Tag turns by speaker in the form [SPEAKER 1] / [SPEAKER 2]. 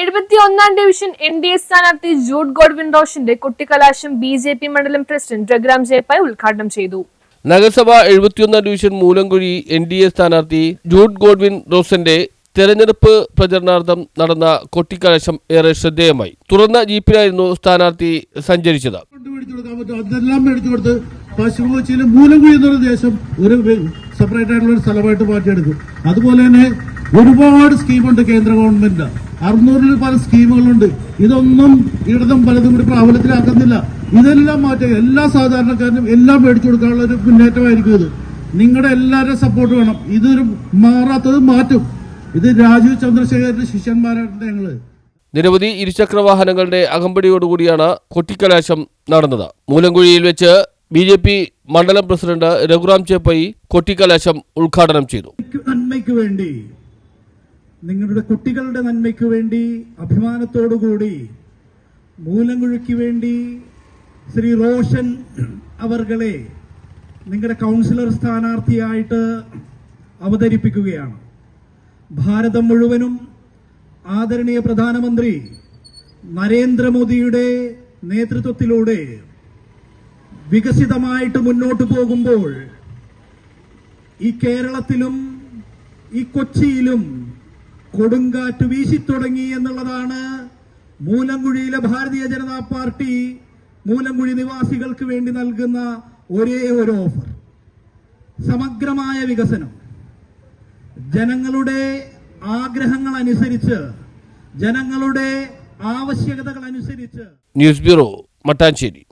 [SPEAKER 1] എഴുപത്തി ഒന്നാം division N D A സ്ഥാനാർത്ഥി ജൂഡ് ഗോഡ്വിൻ റോഷിന്റെ കുട്ടിക്കലാശം ബി ജെ പി മണ്ഡലം പ്രസിഡന്റ് രഘുറാം ജയപ്പായ് ഉദ്ഘാടനം ചെയ്തു.
[SPEAKER 2] നഗരസഭ എഴുപത്തിയൊന്നാം division Moolamkuzhi N D A സ്ഥാനാർത്ഥി ജൂഡ് ഗോഡ്വിൻ റോസന്റെ തെരഞ്ഞെടുപ്പ് പ്രചരണാർത്ഥം നടന്ന കൊട്ടിക്കലാശം ഏറെ ശ്രദ്ധേയമായി. തുറന്ന ജീപ്പിലായിരുന്നു സ്ഥാനാർത്ഥി സഞ്ചരിച്ചത്.
[SPEAKER 3] അതെല്ലാം മേടിച്ചു കൊടുത്ത് മൂലംകുഴി ദേശം ഒരു സെപ്പറേറ്റ് ആയിട്ടുള്ള ഒരു സ്ഥലമായിട്ട് മാറ്റിയെടുക്കും അതുപോലെ തന്നെ ഒരുപാട് സ്കീമുണ്ട് കേന്ദ്ര ഗവൺമെന്റ് അറുന്നൂറിൽ പല സ്കീമുകളുണ്ട്. ഇതൊന്നും ഇടതും പലതും കൂടി പ്രാബല്യത്തിലാക്കുന്നില്ല. ഇതെല്ലാം മാറ്റുക എല്ലാ സാധാരണക്കാരനും എല്ലാം മേടിച്ചു കൊടുക്കാനുള്ള ഒരു മുന്നേറ്റമായിരിക്കും ഇത്. നിങ്ങളുടെ എല്ലാവരുടെയും സപ്പോർട്ട് വേണം. ഇതൊരു മാറാത്തത് മാറ്റും. ഇത് രാജീവ് ചന്ദ്രശേഖരന്റെ ശിഷ്യന്മാരായിട്ട് ഞങ്ങൾ.
[SPEAKER 2] നിരവധി ഇരുചക്ര വാഹനങ്ങളുടെ അകമ്പടിയോടുകൂടിയാണ് കൊട്ടിക്കലാശം നടന്നത്. മൂലംകുഴിയിൽ വെച്ച് ബി ജെ പി മണ്ഡലം പ്രസിഡന്റ് രഘുറാം ചേപ്പൈ കൊട്ടിക്കലാശം ഉദ്ഘാടനം ചെയ്തു.
[SPEAKER 3] നന്മയ്ക്ക് വേണ്ടി നിങ്ങളുടെ കുട്ടികളുടെ നന്മയ്ക്ക് വേണ്ടി അഭിമാനത്തോടുകൂടി മൂലംകുഴിക്ക് വേണ്ടി ശ്രീ റോഷൻ അവർകളെ നിങ്ങളുടെ കൗൺസിലർ സ്ഥാനാർത്ഥിയായിട്ട് അവതരിപ്പിക്കുകയാണ്. ഭാരതം മുഴുവനും ആദരണീയ പ്രധാനമന്ത്രി നരേന്ദ്രമോദിയുടെ നേതൃത്വത്തിലൂടെ വികസിതമായിട്ട് മുന്നോട്ട് പോകുമ്പോൾ ഈ കേരളത്തിലും ഈ കൊച്ചിയിലും കൊടുങ്കാറ്റ് വീശിത്തുടങ്ങി എന്നുള്ളതാണ് മൂലംകുഴിയിലെ ഭാരതീയ ജനതാ പാർട്ടി മൂലംകുഴി നിവാസികൾക്ക് വേണ്ടി നൽകുന്ന ഒരേ ഒരു ഓഫർ. സമഗ്രമായ വികസനം. ജനങ്ങളുടെ ആഗ്രഹങ്ങൾ അനുസരിച്ച് ജനങ്ങളുടെ ആവശ്യകതകൾ അനുസരിച്ച്
[SPEAKER 2] ന്യൂസ് ബ്യൂറോ മട്ടാഞ്ചേരി.